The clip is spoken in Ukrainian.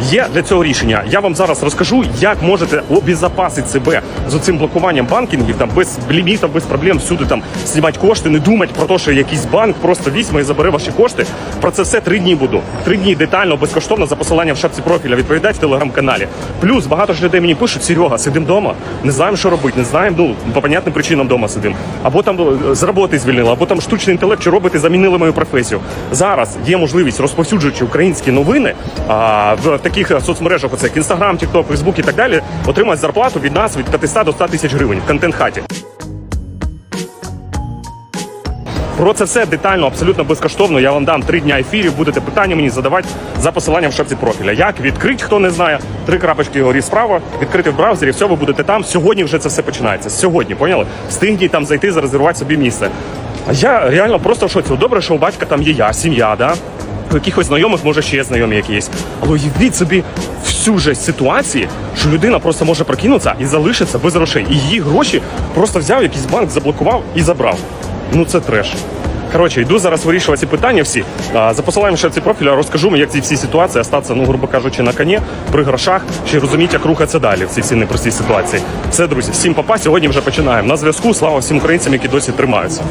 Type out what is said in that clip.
Є для цього рішення. Я вам зараз розкажу, як можете обезопасити себе з цим блокуванням банкінгів, там без лімітів, без проблем всюди там знімати кошти, не думати про те, що якийсь банк просто візьме і забере ваші кошти. Про це все три дні буду. Три дні детально, безкоштовно за посиланням в шапці профіля відповідати в телеграм-каналі. Плюс багато ж людей мені пишуть: Серега, сидимо вдома, не знаємо, що робити, не знаємо. Ну по понятним причинам вдома сидимо. Або там е, з роботи звільнили, або там штучний інтелект чи робити замінили мою професію. Зараз є можливість розповсюджуючи українські новини а, в таких е, соцмережах, оце як Інстаграм, Тікток, Фейсбук і так далі, отримати зарплату від нас від 500 до 100 тисяч гривень в контент-хаті. Про це все детально, абсолютно безкоштовно. Я вам дам три дня ефірів. Будете питання мені задавати за посиланням в шапці профіля. Як відкрити, хто не знає, три крапочки горі справа, відкрити в браузері, все, ви будете там. Сьогодні вже це все починається. Сьогодні, поняли? Встигніть там зайти, зарезервувати собі місце. Я реально просто в шоці. Добре, що у батька там є я, сім'я, да? Якихось знайомих, може, ще є знайомі якісь. Але уявіть собі всю же ситуації, що людина просто може прокинутися і залишиться без грошей. І її гроші просто взяв якийсь банк, заблокував і забрав. Ну це треш. Коротше, йду зараз вирішувати ці питання всі. За посиланням ще ці профіля розкажу як ці всі ситуації остатися, ну, грубо кажучи, на коні, при грошах, ще розуміти, як рухатися далі в цій всій непростій ситуації. Все, друзі, всім папа. Сьогодні вже починаємо. На зв'язку. Слава всім українцям, які досі тримаються.